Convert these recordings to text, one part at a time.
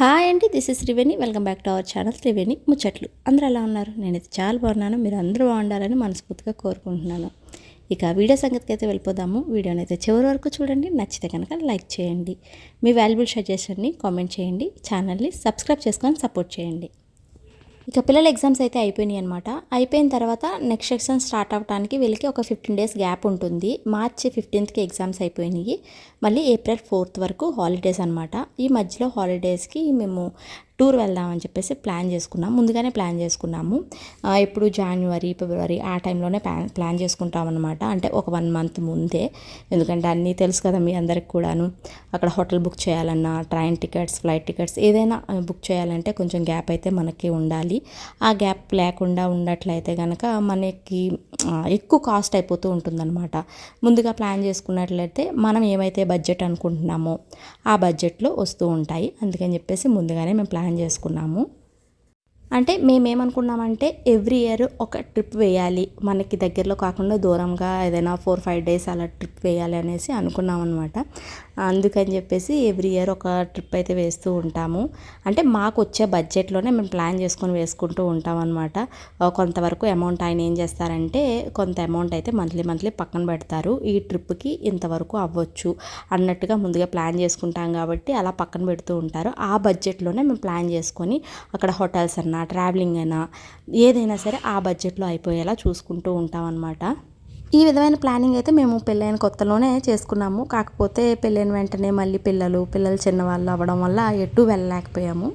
Hi అండి this is Triveni. Welcome back to our channel Triveni ముచ్చట్లు. అందరూ ఎలా ఉన్నారు? నేనైతే చాలా బాగున్నాను. మీరు అందరూ బాగుండాలని మనస్ఫూర్తిగా కోరుకుంటున్నాను. ఇక వీడియో సంగతికి అయితే వెళ్ళిపోదాము. వీడియోని అయితే చివరి వరకు చూడండి. నచ్చితే కనుక లైక్ చేయండి. మీ వాల్యుబుల్ సజెషన్ని కామెంట్ చేయండి. ఛానల్ని సబ్స్క్రైబ్ చేసుకొని సపోర్ట్ చేయండి. ఇక పిల్లల ఎగ్జామ్స్ అయితే అయిపోయినాయి అనమాట అయిపోయిన తర్వాత నెక్స్ట్ సెక్షన్ స్టార్ట్ అవ్వడానికి వీళ్ళకి ఒక ఫిఫ్టీన్ డేస్ గ్యాప్ ఉంటుంది. మార్చి ఫిఫ్టీన్త్కి ఎగ్జామ్స్ అయిపోయినాయి. మళ్ళీ ఏప్రిల్ ఫోర్త్ వరకు హాలిడేస్ అనమాట ఈ మధ్యలో హాలిడేస్కి మేము టూర్ వెళ్దామని చెప్పేసి ప్లాన్ చేసుకున్నాం. ముందుగానే ప్లాన్ చేసుకున్నాము. ఎప్పుడు ఇప్పుడు జనవరి ఫిబ్రవరి ఆ టైంలోనే ప్లాన్ ప్లాన్ చేసుకుంటాం అనమాట అంటే ఒక వన్ మంత్ ముందే. ఎందుకంటే అన్నీ తెలుసు కదా మీ అందరికి కూడాను. అక్కడ హోటల్ బుక్ చేయాలన్నా ట్రైన్ టికెట్స్ ఫ్లైట్ టికెట్స్ ఏదైనా బుక్ చేయాలంటే కొంచెం గ్యాప్ అయితే మనకి ఉండాలి. ఆ గ్యాప్ లేకుండా ఉన్నట్లయితే కనుక మనకి ఎక్కువ కాస్ట్ అయిపోతూ ఉంటుందన్నమాట. ముందుగా ప్లాన్ చేసుకున్నట్లయితే మనం ఏమైతే బడ్జెట్ అనుకుంటున్నామో ఆ బడ్జెట్లో వస్తూ ఉంటాయి. అందుకని చెప్పేసి ముందుగానే మేము ప్లాన్ చేసుకున్నాము. అంటే మేమేమనుకున్నామంటే ఎవ్రీ ఇయర్ ఒక ట్రిప్ వేయాలి. మనకి దగ్గరలో కాకుండా దూరంగా ఏదైనా ఫోర్ ఫైవ్ డేస్ అలా ట్రిప్ వేయాలి అనేసి అనుకున్నాం అనమాట అందుకని చెప్పేసి ఎవ్రీ ఇయర్ ఒక ట్రిప్ అయితే వేస్తూ ఉంటాము. అంటే మాకు వచ్చే బడ్జెట్లోనే మేము ప్లాన్ చేసుకొని వేసుకుంటూ ఉంటాం అనమాట కొంతవరకు అమౌంట్ ఆయన ఏం చేస్తారంటే కొంత అమౌంట్ అయితే మంత్లీ మంత్లీ పక్కన పెడతారు. ఈ ట్రిప్కి ఇంతవరకు అవ్వచ్చు అన్నట్టుగా ముందుగా ప్లాన్ చేసుకుంటాం కాబట్టి అలా పక్కన పెడుతూ ఉంటారు. ఆ బడ్జెట్లోనే మేము ప్లాన్ చేసుకొని అక్కడ హోటల్స్ అన్నా ట్రావెలింగ్ అయినా ఏదైనా సరే ఆ బడ్జెట్లో అయిపోయేలా చూసుకుంటూ ఉంటాం అనమాట ఈ విధమైన ప్లానింగ్ అయితే మేము పెళ్ళైన కొత్తలోనే చేసుకున్నాము. కాకపోతే పెళ్ళైన వెంటనే మళ్ళీ పిల్లలు పిల్లలు చిన్నవాళ్ళు అవ్వడం వల్ల ఎటు వెళ్ళలేకపోయాము.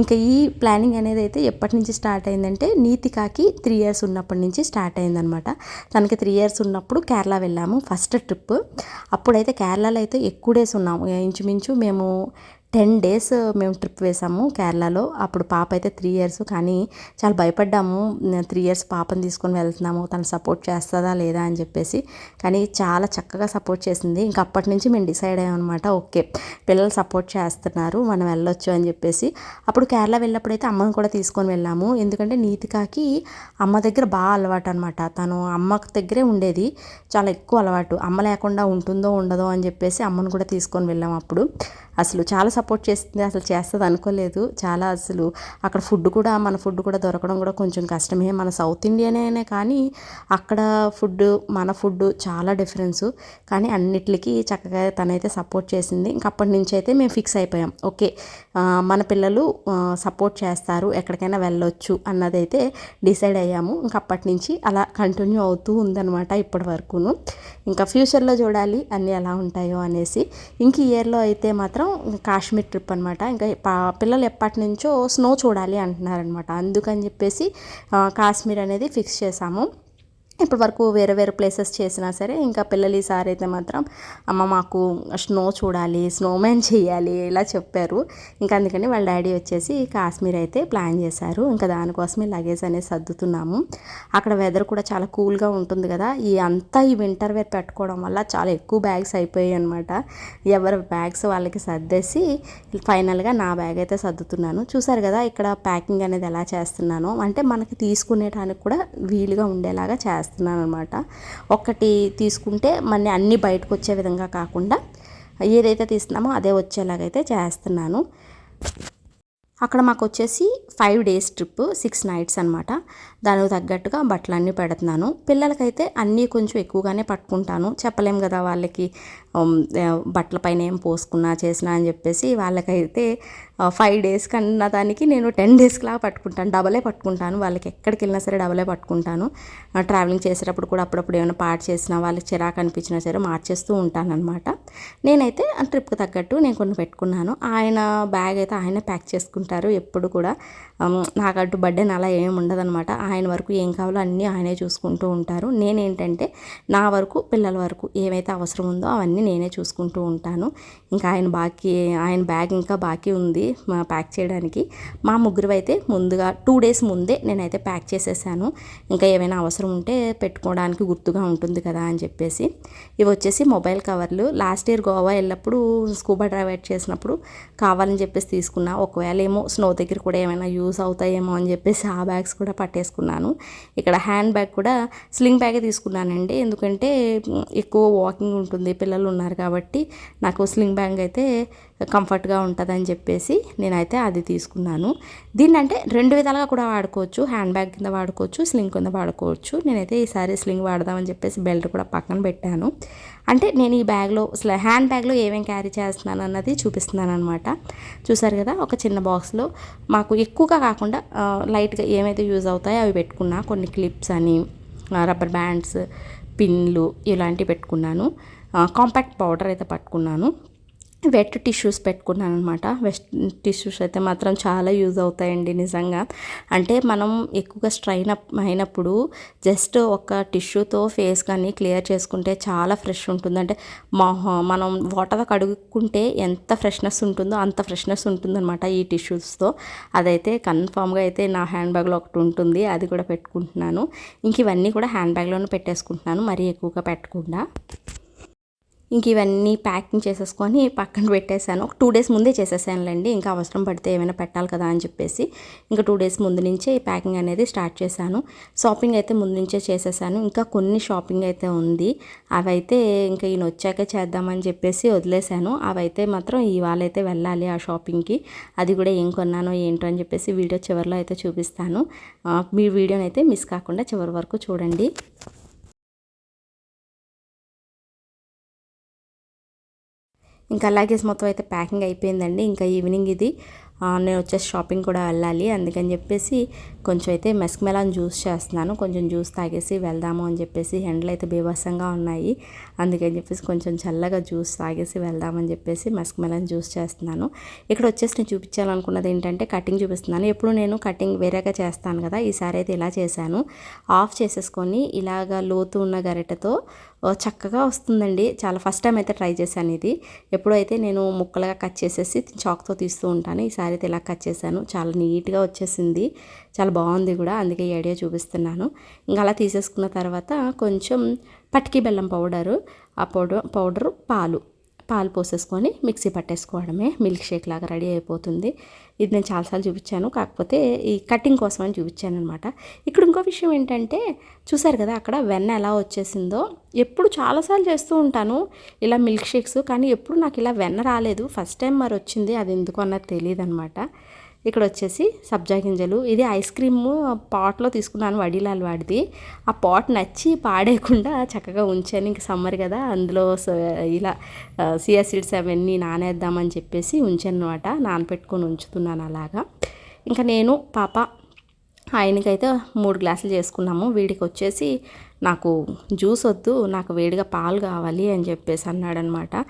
ఇంకా ఈ ప్లానింగ్ అనేది అయితే ఎప్పటి నుంచి స్టార్ట్ అయిందంటే నీతికాకి త్రీ ఇయర్స్ ఉన్నప్పటి నుంచి స్టార్ట్ అయిందనమాట తనకి త్రీ ఇయర్స్ ఉన్నప్పుడు కేరళ వెళ్ళాము ఫస్ట్ ట్రిప్ అప్పుడైతే కేరళలో అయితే ఎక్కువ డేస్ ఉన్నాము. ఇంచుమించు మేము టెన్ డేస్ మేము ట్రిప్ వేసాము కేరళలో. అప్పుడు పాప అయితే త్రీ ఇయర్స్ కానీ చాలా భయపడ్డాము. త్రీ ఇయర్స్ పాపని తీసుకొని వెళ్తున్నాము. తను సపోర్ట్ చేస్తుందా లేదా అని చెప్పేసి. కానీ చాలా చక్కగా సపోర్ట్ చేసింది. ఇంకా అప్పటి నుంచి మేము డిసైడ్ అయ్యామన్నమాట. ఓకే పిల్లలు సపోర్ట్ చేస్తున్నారు. మనం వెళ్ళొచ్చు అని చెప్పేసి. అప్పుడు కేరళ వెళ్ళినప్పుడు అయితే అమ్మను కూడా తీసుకొని వెళ్ళాము. ఎందుకంటే నీతికాకి అమ్మ దగ్గర బాగా అలవాటు అనమాట తను అమ్మ దగ్గరే ఉండేది. చాలా ఎక్కువ అలవాటు. అమ్మ లేకుండా ఉంటుందో ఉండదో అని చెప్పేసి అమ్మను కూడా తీసుకొని వెళ్ళాము అప్పుడు. అసలు చాలా సపోర్ట్ చేస్తుంది అసలు చేస్తుంది అనుకోలేదు. చాలా అసలు అక్కడ ఫుడ్ కూడా మన ఫుడ్ కూడా దొరకడం కూడా కొంచెం కష్టమే. మన సౌత్ ఇండియనే కానీ అక్కడ ఫుడ్ మన ఫుడ్ చాలా డిఫరెన్స్ కానీ అన్నిటికీ చక్కగా తనైతే సపోర్ట్ చేసింది. ఇంక అప్పటి నుంచి అయితే మేము ఫిక్స్ అయిపోయాం. ఓకే మన పిల్లలు సపోర్ట్ చేస్తారు ఎక్కడికైనా వెళ్ళొచ్చు అన్నదైతే డిసైడ్ అయ్యాము. ఇంక అప్పటి నుంచి అలా కంటిన్యూ అవుతూ ఉందన్నమాట ఇప్పటి వరకును. ఇంకా ఫ్యూచర్లో చూడాలి అన్నీ ఎలా ఉంటాయో అనేసి. ఇంక ఇయర్లో అయితే మాత్రం కాశ్మీర్ ట్రిప్ అనమాట ఇంకా పిల్లలు ఎప్పటి నుంచో స్నో చూడాలి అంటున్నారనమాట అందుకని చెప్పేసి కాశ్మీర్ అనేది ఫిక్స్ చేసాము ఇప్పటి వరకు వేరే వేరే ప్లేసెస్ చేసినా సరే ఇంకా పిల్లలు ఈసారి అయితే మాత్రం అమ్మ మాకు స్నో చూడాలి స్నోమ్యాన్ చేయాలి ఇలా చెప్పారు. ఇంకా అందుకని వాళ్ళ డాడీ వచ్చేసి కాశ్మీర్ అయితే ప్లాన్ చేశారు. ఇంకా దానికోసమే లగేజ్ అనేది సర్దుతున్నాము. అక్కడ వెదర్ కూడా చాలా కూల్గా ఉంటుంది కదా. ఈ అంతా ఈ వింటర్ వేర్ పెట్టుకోవడం వల్ల చాలా ఎక్కువ బ్యాగ్స్ అయిపోయాయి అనమాట ఎవరి బ్యాగ్స్ వాళ్ళకి సర్దేసి ఫైనల్గా నా బ్యాగ్ అయితే సర్దుతున్నాను. చూసారు కదా ఇక్కడ ప్యాకింగ్ అనేది ఎలా చేస్తున్నానో. అంటే మనకి తీసుకునేటానికి కూడా వీలుగా ఉండేలాగా చేస్తాను చేస్తున్నాను అనమాట ఒక్కటి తీసుకుంటే మన అన్నీ బయటకు వచ్చే విధంగా కాకుండా ఏదైతే తీస్తున్నామో అదే వచ్చేలాగైతే చేస్తున్నాను. అక్కడ మాకు వచ్చేసి five days trip six nights అనమాట దానికి తగ్గట్టుగా బట్టలన్నీ పెడుతున్నాను. పిల్లలకైతే అన్నీ కొంచెం ఎక్కువగానే పట్టుకుంటాను. చెప్పలేం కదా వాళ్ళకి బట్టలపైన ఏం పోసుకున్నా చేసినా అని చెప్పేసి వాళ్ళకైతే ఫైవ్ డేస్ కన్నా దానికి నేను టెన్ డేస్కిలాగా పట్టుకుంటాను. డబలే పట్టుకుంటాను. వాళ్ళకి ఎక్కడికి వెళ్ళినా సరే డబలే పట్టుకుంటాను. ట్రావెలింగ్ చేసేటప్పుడు కూడా అప్పుడప్పుడు ఏమైనా పాటు చేసినా వాళ్ళకి చిరాకు అనిపించినా సరే మార్చేస్తూ ఉంటాను అనమాట నేనైతే ఆ ట్రిప్కి తగ్గట్టు నేను కొన్ని పెట్టుకున్నాను. ఆయన బ్యాగ్ అయితే ఆయన ప్యాక్ చేసుకుంటారు ఎప్పుడు కూడా. నాకంటూ బర్త్డే అలా ఏమి ఉండదనమాట ఆయన వరకు ఏం కావాలో అన్నీ ఆయనే చూసుకుంటూ ఉంటారు. నేనేంటంటే నా వరకు పిల్లల వరకు ఏమైతే అవసరం ఉందో అవన్నీ నేనే చూసుకుంటూ ఉంటాను. ఇంకా ఆయన బాకీ ఆయన బ్యాగ్ ఇంకా బాకీ ఉంది మా ప్యాక్ చేయడానికి. మా ముగ్గురు అయితే ముందుగా టూ డేస్ ముందే నేనైతే ప్యాక్ చేసేసాను. ఇంకా ఏమైనా అవసరం ఉంటే పెట్టుకోవడానికి గుర్తుగా ఉంటుంది కదా అని చెప్పేసి. ఇవి వచ్చేసి మొబైల్ కవర్లు లాస్ట్ ఇయర్ గోవా వెళ్ళినప్పుడు స్కూబా డ్రైవ్ చేసినప్పుడు కావాలని చెప్పేసి తీసుకున్నా. ఒకవేళ ఏమో స్నో దగ్గర కూడా ఏమైనా యూస్ అవుతాయేమో అని చెప్పేసి ఆ బ్యాగ్స్ కూడా పట్టేసుకున్నాను. ఇక్కడ హ్యాండ్ బ్యాగ్ కూడా స్లింగ్ బ్యాగే తీసుకున్నానండి. ఎందుకంటే ఎక్కువ వాకింగ్ ఉంటుంది పిల్లలు ఉన్నారు కాబట్టి నాకు స్లింగ్ బ్యాగ్ అయితే కంఫర్ట్గా ఉంటుందని చెప్పేసి నేనైతే అది తీసుకున్నాను. దీన్ని అంటే రెండు విధాలుగా కూడా వాడుకోవచ్చు. హ్యాండ్ బ్యాగ్ కింద వాడుకోవచ్చు స్లింగ్ కింద వాడుకోవచ్చు. నేనైతే ఈసారి స్లింగ్ వాడదామని చెప్పేసి బెల్ట్ కూడా పక్కన పెట్టాను. అంటే నేను ఈ బ్యాగ్లో అసలు హ్యాండ్ బ్యాగ్లో ఏమేమి క్యారీ చేస్తున్నాను అన్నది చూపిస్తున్నాను అనమాట చూసారు కదా ఒక చిన్న బాక్స్లో మాకు ఎక్కువగా కాకుండా లైట్గా ఏమైతే యూజ్ అవుతాయో అవి పెట్టుకున్నా. కొన్ని క్లిప్స్ అని రబ్బర్ బ్యాండ్స్ పిన్లు ఇలాంటివి పెట్టుకున్నాను. కాంపాక్ట్ పౌడర్ అయితే పట్టుకున్నాను. వెట్ టిష్యూస్ పెట్టుకున్నాను అనమాట వెస్ట్ టిష్యూస్ అయితే మాత్రం చాలా యూజ్ అవుతాయండి నిజంగా. అంటే మనం ఎక్కువగా స్ట్రైన్ అప్ అయినప్పుడు జస్ట్ ఒక టిష్యూతో ఫేస్ కానీ క్లియర్ చేసుకుంటే చాలా ఫ్రెష్ ఉంటుంది. అంటే మనం వాటర్ కడుక్కుంటే ఎంత ఫ్రెష్నెస్ ఉంటుందో అంత ఫ్రెష్నెస్ ఉంటుందన్నమాట ఈ టిష్యూస్తో. అదైతే కన్ఫామ్గా అయితే నా హ్యాండ్ బ్యాగ్లో ఒకటి ఉంటుంది. అది కూడా పెట్టుకుంటున్నాను. ఇంక ఇవన్నీ కూడా హ్యాండ్ బ్యాగ్లోనే పెట్టేసుకుంటున్నాను. మరీ ఎక్కువగా పెట్టకుండా. ఇంక ఇవన్నీ ప్యాకింగ్ చేసేసుకొని పక్కన పెట్టేశాను. ఒక టూ డేస్ ముందే చేసేసానులేండి. ఇంకా అవసరం పడితే ఏమైనా పెట్టాలి కదా అని చెప్పేసి ఇంకా టూ డేస్ ముందు నుంచే ఈ ప్యాకింగ్ అనేది స్టార్ట్ చేశాను. షాపింగ్ అయితే ముందు నుంచే చేసేసాను. ఇంకా కొన్ని షాపింగ్ అయితే ఉంది. అవైతే ఇంకా ఈయన వచ్చాక చేద్దామని చెప్పేసి వదిలేశాను. అవైతే మాత్రం ఇవాళ అయితే వెళ్ళాలి ఆ షాపింగ్కి. అది కూడా ఏం కొన్నానో ఏంటో అని చెప్పేసి వీడియో చివరిలో అయితే చూపిస్తాను. మీ వీడియోని అయితే మిస్ కాకుండా చివరి వరకు చూడండి. ఇంకా లగేజ్ మొత్తం అయితే ప్యాకింగ్ అయిపోయిందండి. ఇంకా ఈవినింగ్ ఇది నేను వచ్చేసి షాపింగ్ కూడా వెళ్ళాలి. అందుకని చెప్పేసి కొంచెం అయితే మెస్క్ మెలాన్ జ్యూస్ చేస్తున్నాను. కొంచెం జ్యూస్ తాగేసి వెళ్దాము అని చెప్పేసి ఎండలు అయితే బీభత్సంగా ఉన్నాయి. అందుకని చెప్పేసి కొంచెం చల్లగా జ్యూస్ తాగేసి వెళ్దామని చెప్పేసి మెస్క్ మెలాన్ జ్యూస్ చేస్తున్నాను. ఇక్కడ వచ్చేసి నేను చూపించాలనుకున్నది ఏంటంటే కటింగ్ చూపిస్తున్నాను. ఎప్పుడు నేను కటింగ్ వేరేగా చేస్తాను కదా ఈసారి అయితే ఇలా చేశాను. ఆఫ్ చేసేసుకొని ఇలాగ లోతు ఉన్న గరిటెతో చక్కగా వస్తుందండి. చాలా ఫస్ట్ టైం అయితే ట్రై చేశాను ఇది. ఎప్పుడైతే నేను ముక్కలుగా కట్ చేసేసి చాక్తో తీస్తూ ఉంటాను. ఈసారి అయితే ఇలా కట్ చేశాను. చాలా నీట్గా వచ్చేసింది. చాలా బాగుంది కూడా. అందుకే ఈ ఐడియా చూపిస్తున్నాను. ఇంకా అలా తీసేసుకున్న తర్వాత కొంచెం పటికి బెల్లం పౌడరు. ఆ పౌడర్ పౌడరు పాలు. పాలు పోసేసుకొని మిక్సీ పట్టేసుకోవడమే మిల్క్ షేక్ లాగా రెడీ అయిపోతుంది. ఇది నేను చాలాసార్లు చూపించాను. కాకపోతే ఈ కటింగ్ కోసం అని చూపించాను అనమాట ఇక్కడ ఇంకో విషయం ఏంటంటే చూసారు కదా అక్కడ వెన్న ఎలా వచ్చేసిందో? ఎప్పుడు చాలాసార్లు చేస్తూ ఉంటాను ఇలా మిల్క్ షేక్స్ కానీ ఎప్పుడు నాకు ఇలా వెన్న రాలేదు. ఫస్ట్ టైం మరి వచ్చింది అది ఎందుకు అన్నది తెలియదు అనమాట ఇక్కడ వచ్చేసి సబ్జా గింజలు. ఇది ఐస్ క్రీమ్ పాట్లో తీసుకున్నాను వడిలాలు వాడిది. ఆ పాట్ నచ్చి పాడేయకుండా చక్కగా ఉంచాను. ఇంక సమ్మర్ కదా అందులో ఇలా సియా సీడ్స్ అవన్నీ నానేద్దామని చెప్పేసి ఉంచాను అనమాట నానపెట్టుకొని ఉంచుతున్నాను అలాగా. ఇంకా నేను పాప ఆయనకైతే మూడు గ్లాసులు చేసుకున్నాము. వీడికి వచ్చేసి నాకు జ్యూస్ వద్దు నాకు వేడిగా పాలు కావాలి అని చెప్పేసి అన్నాడనమాట.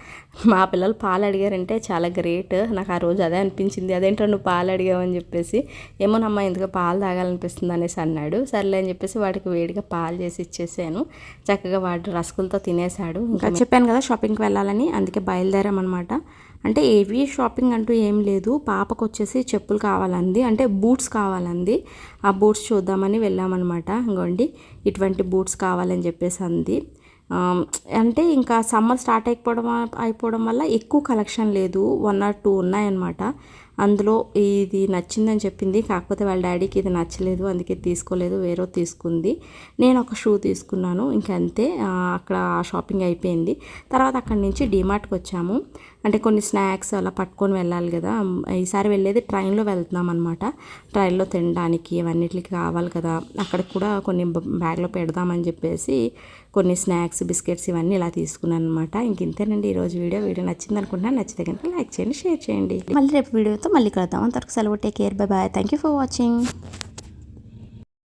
మా పిల్లలు పాలు అడిగారంటే చాలా గ్రేట్. నాకు ఆ రోజు అదే అనిపించింది. అదేంటో నువ్వు పాలు అడిగావని చెప్పేసి ఏమోనమ్మా ఎందుకు పాలు తాగాలనిపిస్తుంది అనేసి అన్నాడు. సర్లే అని చెప్పేసి వాడికి వేడిగా పాలు చేసి ఇచ్చేసాను. చక్కగా వాడు రసకులతో తినేశాడు. ఇంకా చెప్పాను కదా షాపింగ్కి వెళ్ళాలని. అందుకే బయలుదేరామన్నమాట. అంటే ఏవి? షాపింగ్ అంటూ ఏం లేదు. పాపకు వచ్చేసి చెప్పులు కావాలంది. అంటే బూట్స్ కావాలంది. ఆ బూట్స్ చూద్దామని వెళ్ళామన్నమాట. ఇంకోండి ఇటువంటి బూట్స్ కావాలని చెప్పేసి అంది. అంటే ఇంకా సమ్మర్ స్టార్ట్ అయిపోవడం అయిపోవడం వల్ల ఎక్కువ కలెక్షన్ లేదు. వన్ ఆర్ టూ ఉన్నాయన్నమాట. అందులో ఇది నచ్చిందని చెప్పింది. కాకపోతే వాళ్ళ డాడీకి ఇది నచ్చలేదు. అందుకే తీసుకోలేదు. వేరే తీసుకుంది. నేను ఒక షూ తీసుకున్నాను. ఇంకంతే. అక్కడ షాపింగ్ అయిపోయింది. తర్వాత అక్కడి నుంచి డిమార్ట్కి వచ్చాము. అంటే కొన్ని స్నాక్స్ అలా పట్టుకొని వెళ్ళాలి కదా. ఈసారి వెళ్ళేది ట్రైన్లో వెళ్తున్నాం అనమాట ట్రైన్లో తినడానికి ఇవన్నిటికి కావాలి కదా. అక్కడికి కూడా కొన్ని బ్యాగ్లో పెడదామని చెప్పేసి కొన్ని స్నాక్స్ బిస్కెట్స్ ఇవన్నీ ఇలా తీసుకున్నాను అనమాట ఇంక ఇంతేనండి ఈరోజు వీడియో. వీడియో నచ్చింది అనుకుంటున్నాను నచ్చితే కనుక లైక్ చేయండి షేర్ చేయండి. మళ్ళీ రేపు వీడియోతో మళ్ళీ కలుద్దాం. అంతవరకు సెలవు take care bye bye. Thank you for watching.